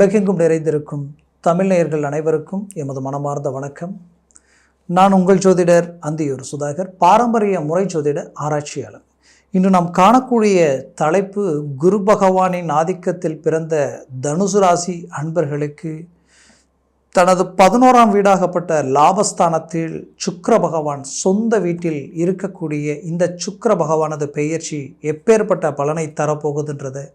உலகெங்கும் நிறைந்திருக்கும் தமிழ் நேயர்கள் அனைவருக்கும் எமது மனமார்ந்த வணக்கம். நான் உங்கள் ஜோதிடர் அந்தியூர் சுதாகர் பாரம்பரிய முறை ஜோதிட ஆராய்ச்சியாளர். இன்று நாம் காணக்கூடிய தலைப்பு குரு பகவானின் ஆதிக்கத்தில் பிறந்த தனுசு ராசி அன்பர்களுக்கு தனது பதினோராம் வீடாகப்பட்ட லாபஸ்தானத்தில் சுக்கர பகவான் சொந்த வீட்டில் இருக்கக்கூடிய இந்த சுக்கர பகவானது பெயர்ச்சி எப்பேற்பட்ட பலனை தரப்போகுதுன்றதை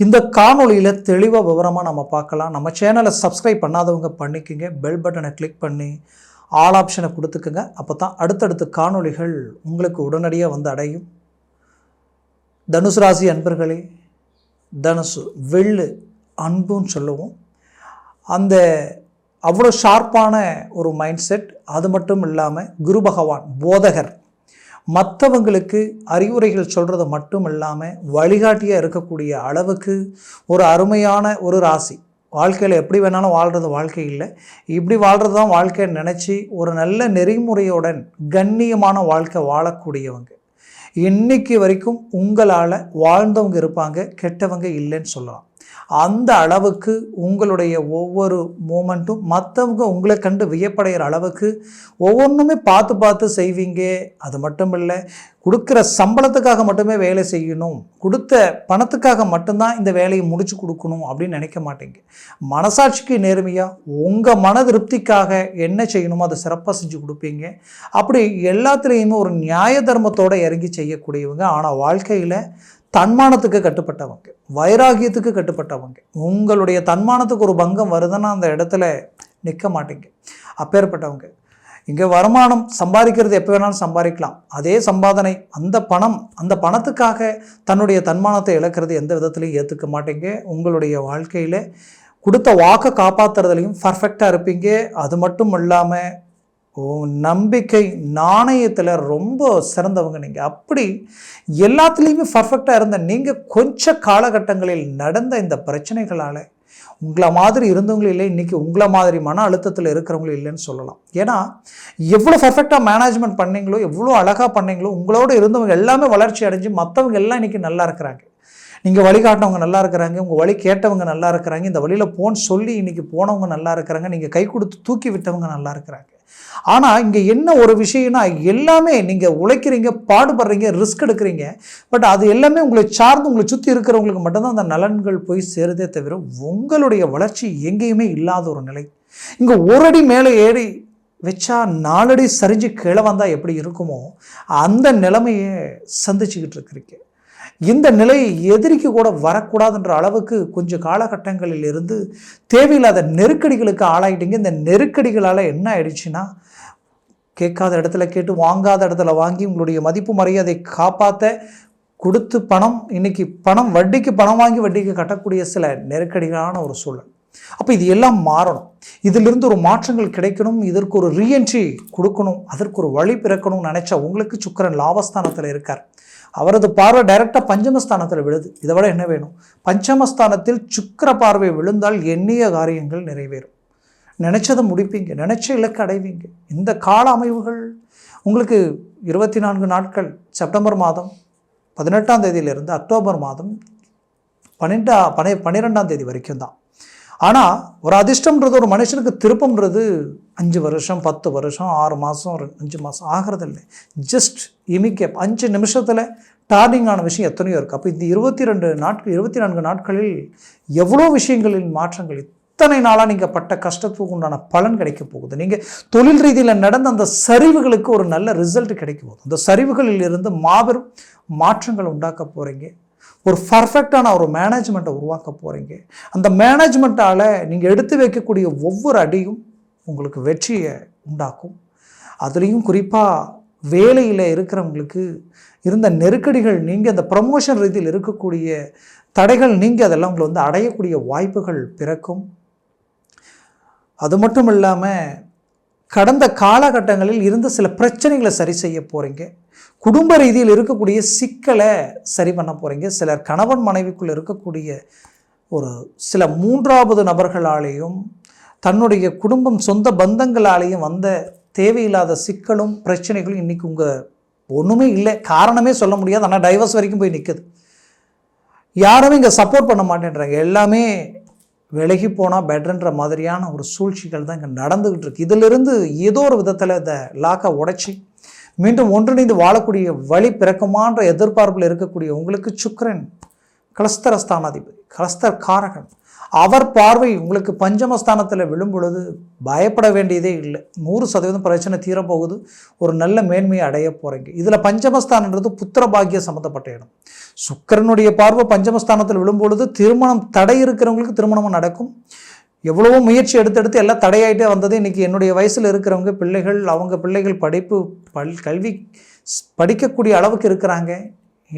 இந்த காணொளியில் தெளிவாக விவரமாக நம்ம பார்க்கலாம். நம்ம சேனலை சப்ஸ்கிரைப் பண்ணாதவங்க பண்ணிக்கோங்க. பெல் பட்டனை கிளிக் பண்ணி ஆல் ஆப்ஷனை கொடுத்துக்குங்க. அப்போ தான் அடுத்தடுத்த காணொளிகள் உங்களுக்கு உடனடியாக வந்து அடையும். தனுசு ராசி அன்பர்களே தனுசு வெள்ளு அன்புன்னு சொல்லுவோம். அந்த அவ்வளோ ஷார்ப்பான ஒரு மைண்ட் செட் அது மட்டும் இல்லாமல் குரு பகவான் போதகர். மற்றவங்களுக்கு அறிவுரைகள் சொல்கிறது மட்டும் இல்லாமல் வழிகாட்டியாக இருக்கக்கூடிய அளவுக்கு ஒரு அருமையான ஒரு ராசி. வாழ்க்கையில் எப்படி வேணாலும் வாழ்கிறது வாழ்க்கை இல்லை. இப்படி வாழ்கிறது தான் வாழ்க்கையை நினச்சி ஒரு நல்ல நெறிமுறையுடன் கண்ணியமான வாழ்க்கை வாழக்கூடியவங்க. இன்னைக்கு வரைக்கும் உங்களால் வாழ்ந்தவங்க இருப்பாங்க கெட்டவங்க இல்லைன்னு சொல்லலாம். அந்த அளவுக்கு உங்களுடைய ஒவ்வொரு மூமெண்ட்டும் மற்றவங்க உங்களை கண்டு வியப்படைகிற அளவுக்கு ஒவ்வொன்றுமே பார்த்து பார்த்து செய்வீங்க. அது மட்டும் இல்லை கொடுக்குற சம்பளத்துக்காக மட்டுமே வேலை செய்யணும். கொடுத்த பணத்துக்காக மட்டும்தான் இந்த வேலையை முடிச்சு கொடுக்கணும் அப்படின்னு நினைக்க மாட்டீங்க. மனசாட்சிக்கு நேர்மையாக உங்கள் மன திருப்திக்காக என்ன செய்யணுமோ அதை சிறப்பாக செஞ்சு கொடுப்பீங்க. அப்படி எல்லாத்துலேயுமே ஒரு நியாய தர்மத்தோடு இறங்கி செய்யக்கூடியவங்க. ஆனால் வாழ்க்கையில் தன்மானத்துக்கு கட்டுப்பட்டவங்க வைராகியத்துக்கு கட்டுப்பட்டவங்க. உங்களுடைய தன்மானத்துக்கு ஒரு பங்கம் வருதுன்னா அந்த இடத்துல நிற்க மாட்டீங்க. அப்பேற்பட்டவங்க. இங்கே வருமானம் சம்பாதிக்கிறது எப்போ வேணாலும் சம்பாதிக்கலாம். அதே சம்பாதனை அந்த பணம் அந்த பணத்துக்காக தன்னுடைய தன்மானத்தை இழக்கிறது எந்த விதத்துலையும் ஏற்றுக்க மாட்டீங்க. உங்களுடைய வாழ்க்கையில் கொடுத்த வாக்கை காப்பாற்றுறதுலையும் பர்ஃபெக்டாக இருப்பீங்க. அது மட்டும் இல்லாமல் நம்பிக்கை நாணயத்தில் ரொம்ப சிறந்தவங்க நீங்கள் அப்படி எல்லாத்துலேயுமே பர்ஃபெக்டாக இருந்த நீங்கள் கொஞ்ச காலகட்டங்களில் நடந்த இந்த பிரச்சனைகளால் உங்களை மாதிரி இருந்தவங்களும் இல்லை இன்றைக்கி உங்களை மாதிரி மன அழுத்தத்தில் இருக்கிறவங்களும் இல்லைன்னு சொல்லலாம். ஏன்னா எவ்வளோ பர்ஃபெக்டாக மேனேஜ்மெண்ட் பண்ணீங்களோ எவ்வளோ அழகாக பண்ணீங்களோ உங்களோட இருந்தவங்க எல்லாமே வளர்ச்சி அடைஞ்சு மற்றவங்க எல்லாம் இன்றைக்கி நல்லா இருக்கிறாங்க. நீங்கள் வழிகாட்டவங்க நல்லா இருக்கிறாங்க உங்கள் வழி கேட்டவங்க நல்லா இருக்கிறாங்க இந்த வழியில் போன்னு சொல்லி இன்றைக்கி போனவங்க நல்லா இருக்கிறாங்க நீங்கள் கை கொடுத்து தூக்கி விட்டவங்க நல்லா இருக்கிறாங்க. ஆனால் இங்கே என்ன ஒரு விஷயம்னா எல்லாமே நீங்கள் உழைக்கிறீங்க பாடுபடுறீங்க ரிஸ்க் எடுக்கிறீங்க. பட் அது எல்லாமே உங்களை சார்ந்து உங்களை சுற்றி இருக்கிறவங்களுக்கு மட்டும்தான் அந்த நலன்கள் போய் சேருதே தவிர உங்களுடைய வளர்ச்சி எங்கேயுமே இல்லாத ஒரு நிலை. இங்கே ஒரு அடி மேலே ஏறி வச்சா நாலடி சரிஞ்சு கீழே வந்தால் எப்படி இருக்குமோ அந்த நிலைமையை சந்திச்சுக்கிட்டு இருக்கிறீங்க இந்த நிலை எதிரிக்கு கூட வரக்கூடாதுன்ற அளவுக்கு கொஞ்சம் காலகட்டங்களில் இருந்து தேவையில்லாத நெருக்கடிகளுக்கு ஆளாயிட்டீங்க. இந்த நெருக்கடிகளால் என்ன ஆயிடுச்சுன்னா கேட்காத இடத்துல கேட்டு வாங்காத இடத்துல வாங்கி உங்களுடைய மதிப்பு மரியாதை காப்பாற்ற கொடுத்து பணம் இன்னைக்கு பணம் வட்டிக்கு பணம் வாங்கி வட்டிக்கு கட்டக்கூடிய சில நெருக்கடிகளான ஒரு சூழல். அப்போ இது எல்லாம் மாறணும். இதிலிருந்து ஒரு மாற்றங்கள் கிடைக்கணும். இதற்கு ஒரு ரீஎன்ட்ரி கொடுக்கணும். அதற்கு ஒரு வழி பிறக்கணும்னு நினச்சா உங்களுக்கு சுக்கரன் லாபஸ்தானத்தில் இருக்கார். அவரது பார்வை டைரெக்டாக பஞ்சமஸ்தானத்தில் விழுது. இதை விட என்ன வேணும்? பஞ்சமஸ்தானத்தில் சுக்கர பார்வை விழுந்தால் எண்ணிய காரியங்கள் நிறைவேறும். நினச்சதை முடிப்பீங்க. நினச்ச இலக்கு அடைவீங்க. இந்த கால அமைவுகள் உங்களுக்கு இருபத்தி நான்கு நாட்கள் செப்டம்பர் மாதம் பதினெட்டாம் தேதியிலிருந்து அக்டோபர் மாதம் பன்னெண்டா பனி பன்னிரெண்டாம் தேதி வரைக்கும் தான் ஆனால் ஒரு அதிர்ஷ்டம்ன்றது ஒரு மனுஷனுக்கு திருப்பம்ன்றது அஞ்சு வருஷம் பத்து வருஷம் ஆறு மாதம் அஞ்சு மாதம் ஆகிறதில்லை. ஜஸ்ட் இமிக்கப். அஞ்சு நிமிஷத்தில் டார்னிங்கான விஷயம் எத்தனையோ இருக்குது அப்போ இந்த இருபத்தி ரெண்டு நாட்கள் இருபத்தி நான்கு நாட்களில் எவ்வளோ விஷயங்களில் மாற்றங்கள் இத்தனை நாளாக நீங்கள் பட்ட கஷ்டத்துக்கு உண்டான பலன் கிடைக்க போகுது. நீங்கள் தொழில் ரீதியில் நடந்த அந்த சரிவுகளுக்கு ஒரு நல்ல ரிசல்ட் கிடைக்க போகுது. அந்த சரிவுகளில் இருந்து மாபெரும் மாற்றங்கள் உண்டாக்க போகிறீங்க ஒரு பர்ஃபெக்டான ஒரு மேனேஜ்மெண்ட்டை உருவாக்க போகிறீங்க அந்த மேனேஜ்மெண்ட்டால் நீங்கள் எடுத்து வைக்கக்கூடிய ஒவ்வொரு அடியும் உங்களுக்கு வெற்றியை உண்டாக்கும். அதுலேயும் குறிப்பாக வேலையில் இருக்கிறவங்களுக்கு இருந்த நெருக்கடிகள் நீங்கள் அந்த ப்ரமோஷன் ரீதியில் இருக்கக்கூடிய தடைகள் நீங்கள் அதெல்லாம் உங்களை வந்து அடையக்கூடிய வாய்ப்புகள் பிறக்கும். அது மட்டும் இல்லாமல் கடந்த காலகட்டங்களில் இருந்த சில பிரச்சனைகளை சரி செய்ய போகிறீங்க குடும்ப ரீதியில் இருக்கக்கூடிய சிக்கலை சரி பண்ண போகிறீங்க சிலர் கணவன் மனைவிக்குள்ளே இருக்கக்கூடிய ஒரு சில மூன்றாவது நபர்களாலேயும் தன்னுடைய குடும்பம் சொந்த பந்தங்களாலேயும் வந்த தேவையில்லாத சிக்கலும் பிரச்சனைகளும் இன்றைக்கி உங்கள் ஒன்றுமே இல்லை. காரணமே சொல்ல முடியாது. ஆனால் டைவர்ஸ் வரைக்கும் போய் நிற்குது யாருமே இங்கே சப்போர்ட் பண்ண மாட்டேன்றாங்க. எல்லாமே விலகி போனால் பெட்டர்ன்ற மாதிரியான ஒரு சூழ்ச்சிகள் தான் இங்கே நடந்துக்கிட்டு இருக்கு. இதிலிருந்து ஏதோ ஒரு விதத்தில் இந்த லாக்கை உடைச்சி மீண்டும் ஒன்றிணைந்து வாழக்கூடிய வழி பிறக்குமான்ற எதிர்பார்ப்பில் இருக்கக்கூடிய உங்களுக்கு சுக்கரன் கலஸ்தர ஸ்தானாதிபதி கலஸ்தர் காரகன் அவர் பார்வை உங்களுக்கு பஞ்சமஸ்தானத்தில் விழும் பொழுது பயப்பட வேண்டியதே இல்லை. நூறு சதவீதம் பிரச்சனை தீரப்போகுது. ஒரு நல்ல மேன்மையை அடைய போகிறீங்க இதில் பஞ்சமஸ்தானன்றது புத்திர பாக்கிய சம்மந்தப்பட்ட இடம். சுக்கிரனுடைய பார்வை பஞ்சமஸ்தானத்தில் விழும் பொழுது திருமணம் தடை இருக்கிறவங்களுக்கு திருமணம் நடக்கும். எவ்வளவோ முயற்சி எடுத்தெடுத்து எல்லாம் தடையாயிட்டே வந்தது. இன்றைக்கி என்னுடைய வயசில் இருக்கிறவங்க பிள்ளைகள் அவங்க பிள்ளைகள் படிப்பு பல் கல்வி படிக்கக்கூடிய அளவுக்கு இருக்கிறாங்க.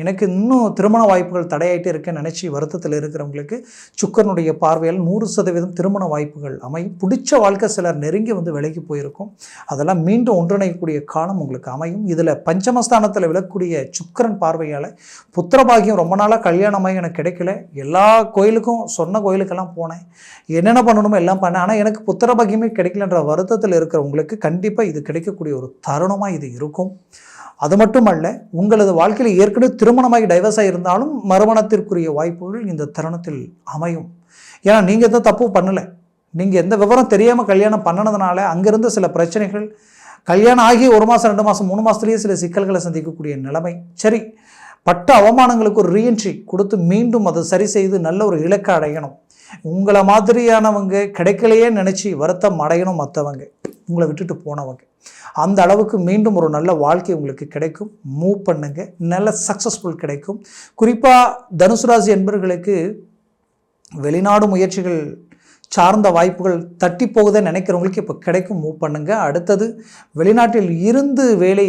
எனக்கு இன்னும் திருமண வாய்ப்புகள் தடையாயிட்டே இருக்கேன்னு நினச்சி வருத்தத்தில் இருக்கிறவங்களுக்கு சுக்கரனுடைய பார்வையால் நூறு சதவீதம் திருமண வாய்ப்புகள் அமையும். பிடிச்ச வாழ்க்கை சிலர் நெருங்கி வந்து விலகி போயிருக்கும். அதெல்லாம் மீண்டும் ஒன்றிணையக்கூடிய காலம் உங்களுக்கு அமையும். இதில் பஞ்சமஸ்தானத்தில் விழக்கூடிய சுக்கிரன் பார்வையால் புத்திரபாகியம் ரொம்ப நாளாக கல்யாணமாகி எனக்கு கிடைக்கல. எல்லா கோயிலுக்கும் சொன்ன கோயிலுக்கெல்லாம் போனேன். என்னென்ன பண்ணணுமோ எல்லாம் பண்ணேன். ஆனால் எனக்கு புத்திரபாகியமே கிடைக்கலன்ற வருத்தத்தில் இருக்கிறவங்களுக்கு கண்டிப்பாக இது கிடைக்கக்கூடிய ஒரு தருணமாக இது இருக்கும். அது மட்டுமல்ல உங்களது வாழ்க்கையில் ஏற்கனவே திருமணமாகி டைவர்ஸாக இருந்தாலும் மறுமணத்திற்குரிய வாய்ப்புகள் இந்த தருணத்தில் அமையும். ஏன்னா நீங்கள் எந்த தப்பும் பண்ணலை. நீங்கள் எந்த விவரம் தெரியாமல் கல்யாணம் பண்ணினதுனால அங்கேருந்து சில பிரச்சனைகள் கல்யாணம் ஆகி ஒரு மாதம் ரெண்டு மாதம் மூணு மாதத்துலேயே சில சிக்கல்களை சந்திக்கக்கூடிய நிலைமை. சரி பட்ட அவமானங்களுக்கு ஒரு ரீஎன்ட்ரி கொடுத்து மீண்டும் அதை சரி செய்து நல்ல ஒரு இலக்கை அடையணும். உங்களை மாதிரியானவங்க கிடைக்கலையே நினச்சி வருத்தம் அடையணும் மற்றவங்க உங்களை விட்டுட்டு போனவங்க. அந்த அளவுக்கு மீண்டும் ஒரு நல்ல வாழ்க்கை உங்களுக்கு கிடைக்கும். மூவ் பண்ணுங்க. நல்ல சக்ஸஸ்ஃபுல் கிடைக்கும். குறிப்பாக தனுசு ராசி என்பர்களுக்கு வெளிநாடு முயற்சிகள் சார்ந்த வாய்ப்புகள் தட்டி போகுதுன்னு நினைக்கிறவங்களுக்கு இப்போ கிடைக்கும். மூவ் பண்ணுங்க. அடுத்தது வெளிநாட்டில் இருந்து வேலை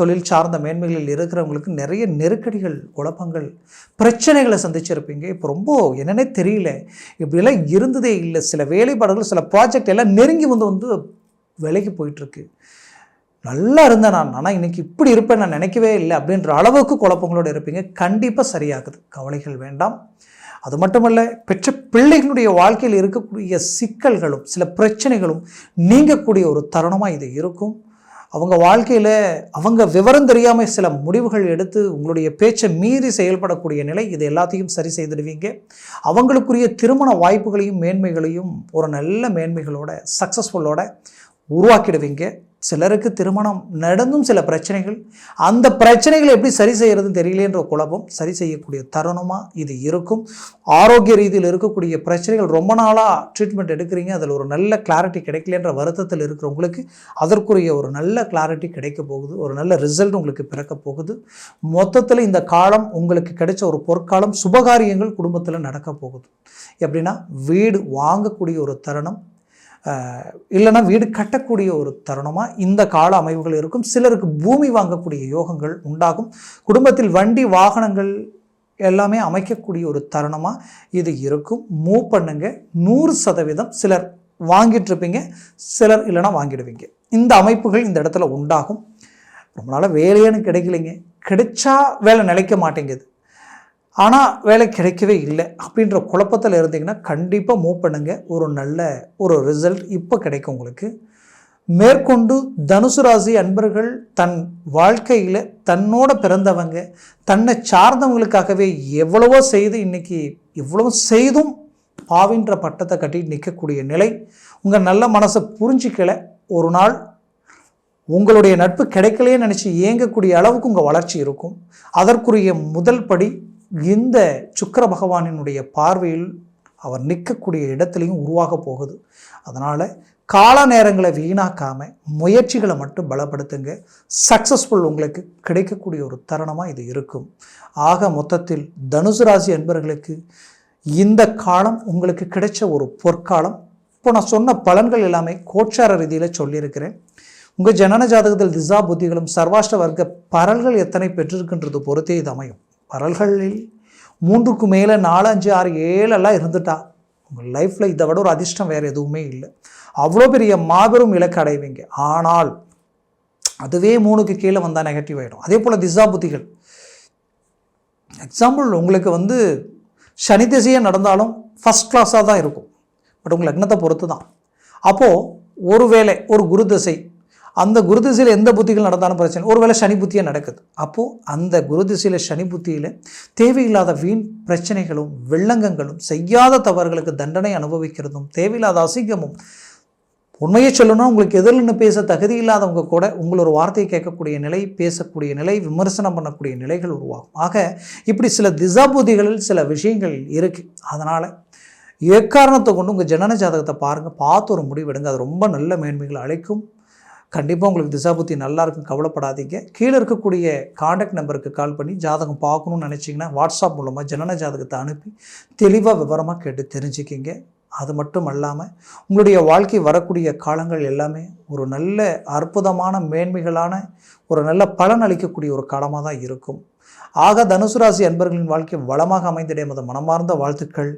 தொழில் சார்ந்த மேன்மைகளில் இருக்கிறவங்களுக்கு நிறைய நெருக்கடிகள் குழப்பங்கள் பிரச்சனைகளை சந்திச்சிருப்பீங்க. இப்போ ரொம்ப என்னன்னே தெரியல. இப்படிலாம் இருந்ததே இல்லை. சில வேலைப்பாடுகள் சில ப்ராஜெக்ட் எல்லாம் நெருங்கி வந்து வந்து விலைக்கு போயிட்டுருக்கு. நல்லா இருந்தேன் நான் ஆனால் இன்னைக்கு இப்படி இருப்பேன் நான் நினைக்கவே இல்லை அப்படின்ற அளவுக்கு குழப்பங்களோடு இருப்பீங்க. கண்டிப்பாக சரியாகுது. கவலைகள் வேண்டாம். அது மட்டுமல்ல பெற்ற பிள்ளைகளுடைய வாழ்க்கையில் இருக்கக்கூடிய சிக்கல்களும் சில பிரச்சனைகளும் நீங்கக்கூடிய ஒரு தருணமாக இது இருக்கும். அவங்க வாழ்க்கையில் அவங்க விவரம் தெரியாமல் சில முடிவுகள் எடுத்து உங்களுடைய பேச்சை மீறி செயல்படக்கூடிய நிலை இது எல்லாத்தையும் சரி செய்திடுவீங்க. அவங்களுக்குரிய திருமண வாய்ப்புகளையும் மேன்மைகளையும் ஒரு நல்ல மேன்மைகளோட சக்ஸஸ்ஃபுல்லோட உருவாக்கிடுவீங்க. சிலருக்கு திருமணம் நடந்தும் சில பிரச்சனைகள். அந்த பிரச்சனைகளை எப்படி சரி செய்கிறதுன்னு தெரியலேன்ற குழப்பம் சரி செய்யக்கூடிய தருணமாக இது இருக்கும். ஆரோக்கிய ரீதியில் இருக்கக்கூடிய பிரச்சனைகள் ரொம்ப நாளாக ட்ரீட்மெண்ட் எடுக்கிறீங்க. அதில் ஒரு நல்ல கிளாரிட்டி கிடைக்கலன்ற வருத்தத்தில் இருக்கிறவங்களுக்கு அதற்குரிய ஒரு நல்ல கிளாரிட்டி கிடைக்க போகுது. ஒரு நல்ல ரிசல்ட் உங்களுக்கு பிறக்க போகுது. மொத்தத்தில் இந்த காலம் உங்களுக்கு கிடைச்ச ஒரு பொற்காலம் சுபகாரியங்கள் குடும்பத்தில் நடக்க போகுது. எப்படின்னா வீடு வாங்கக்கூடிய ஒரு தருணம் இல்லைனா இல்லைன்னா வீடு கட்டக்கூடிய ஒரு தருணமாக இந்த கால அமைவுகள் இருக்கும். சிலருக்கு பூமி வாங்கக்கூடிய யோகங்கள் உண்டாகும். குடும்பத்தில் வண்டி வாகனங்கள் எல்லாமே அமைக்கக்கூடிய ஒரு தருணமாக இது இருக்கும். மூவ் பண்ணுங்க. நூறு சதவீதம் சிலர் வாங்கிட்டு இருப்பீங்க சிலர் இல்லைன்னா வாங்கிடுவீங்க. இந்த அமைப்புகள் இந்த இடத்துல உண்டாகும். ரொம்ப நாளாக வேலையானு கிடைக்கலைங்க. கிடைச்சா வேலை நிலைக்க மாட்டேங்குது. ஆனால் வேலை கிடைக்கவே இல்லை. அப்படின்ற குழப்பத்தில் இருந்தீங்கன்னா கண்டிப்பாக மூவ் பண்ணுங்கள் ஒரு நல்ல ஒரு ரிசல்ட் இப்போ கிடைக்கும் உங்களுக்கு. மேற்கொண்டு தனுசு ராசி அன்பர்கள் தன் வாழ்க்கையில் தன்னோட பிறந்தவங்க தன்னை சார்ந்தவங்களுக்காகவே எவ்வளவோ செய்து இன்னைக்கு இவ்வளவு செய்தும் பாவின்ற பட்டத்தை கட்டி நிற்கக்கூடிய நிலை உங்கள் நல்ல மனசை புரிஞ்சிக்கல. ஒரு நாள் உங்களுடைய நட்பு கிடைக்கலையே நினச்சி ஏங்கக்கூடிய அளவுக்கு உங்கள் வளர்ச்சி இருக்கும். அதற்குரிய முதல் படி இந்த சுக்கர பகவானினுடைய பார்வையில் அவர் நிற்கக்கூடிய இடத்துலையும் உருவாக போகுது. அதனால் கால நேரங்களை வீணாக்காமல் முயற்சிகளை மட்டும் பலப்படுத்துங்க. சக்ஸஸ்ஃபுல் உங்களுக்கு கிடைக்கக்கூடிய ஒரு தருணமாக இது இருக்கும். ஆக மொத்தத்தில் தனுசு ராசி என்பவர்களுக்கு இந்த காலம் உங்களுக்கு கிடைச்ச ஒரு பொற்காலம். இப்போ நான் சொன்ன பலன்கள் எல்லாமே கோச்சார ரீதியில் சொல்லியிருக்கிறேன். உங்கள் ஜனன ஜாதகத்தில் திசா புத்திகளும் சர்வாஷ்ட வர்க்க பரல்கள் எத்தனை பெற்றிருக்கின்றது பொறுத்தே இது அமையும். பரல்களில் மூன்றுக்கு மேலே நாலு அஞ்சு ஆறு ஏழெல்லாம் இருந்துட்டா. உங்கள் லைஃப்பில் இதை விட ஒரு அதிர்ஷ்டம் வேறு எதுவுமே இல்லை. அவ்வளோ பெரிய மாபெரும் இலக்கு அடைவீங்க. ஆனால் அதுவே மூணுக்கு கீழே வந்தால் நெகட்டிவ் ஆகிடும் அதே போல் திசா புத்திகள் எக்ஸாம்பிள் உங்களுக்கு வந்து சனி திசையாக நடந்தாலும் ஃபஸ்ட் கிளாஸாக தான் இருக்கும். பட் உங்கள் லக்னத்தை பொறுத்து தான் அப்போது ஒருவேளை ஒரு குரு திசை அந்த குரு திசையில் எந்த புத்திகள் நடந்தாலும் பிரச்சனை ஒருவேளை சனி புத்தியே நடக்குது. அப்போது அந்த குரு திசையில் சனி புத்தியில் தேவையில்லாத வீண் பிரச்சனைகளும் வெள்ளங்கங்களும் செய்யாத தவறுகளுக்கு தண்டனை அனுபவிக்கிறதும் தேவையில்லாத அசிங்கமும் உண்மையை சொல்லணும்னா உங்களுக்கு எதிர்னு பேச தகுதி இல்லாதவங்க கூட உங்களோட வார்த்தையை கேட்கக்கூடிய நிலை பேசக்கூடிய நிலை விமர்சனம் பண்ணக்கூடிய நிலைகள் உருவாகும். ஆக இப்படி சில திசாபுதிகளில் சில விஷயங்கள் இருக்குது அதனால் எக்காரணத்தை கொண்டு உங்கள் ஜனன ஜாதகத்தை பாருங்கள் பார்த்து ஒரு முடிவெடுங்க அது ரொம்ப நல்ல மேன்மைகளை அழைக்கும் கண்டிப்பாக உங்களுக்கு திசாபுத்தி நல்லா இருக்கும் கவலைப்படாதீங்க. கீழே இருக்கக்கூடிய காண்டாக்ட் நம்பருக்கு கால் பண்ணி ஜாதகம் பார்க்கணும்னு நினச்சிங்கன்னா வாட்ஸ்அப் மூலமாக ஜனன ஜாதகத்தை அனுப்பி தெளிவாக விவரமாக கேட்டு தெரிஞ்சுக்கிங்க. அது மட்டும் அல்லாமல் உங்களுடைய வாழ்க்கை வரக்கூடிய காலங்கள் எல்லாமே ஒரு நல்ல அற்புதமான மேன்மைகளான ஒரு நல்ல பலன் அளிக்கக்கூடிய ஒரு காலமாக தான் இருக்கும். ஆக தனுசு ராசி அன்பர்களின் வாழ்க்கை வளமாக அமைந்திட எமது மனமார்ந்த வாழ்த்துக்கள்.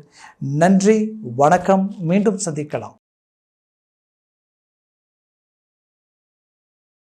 நன்றி வணக்கம். மீண்டும் சந்திக்கலாம்.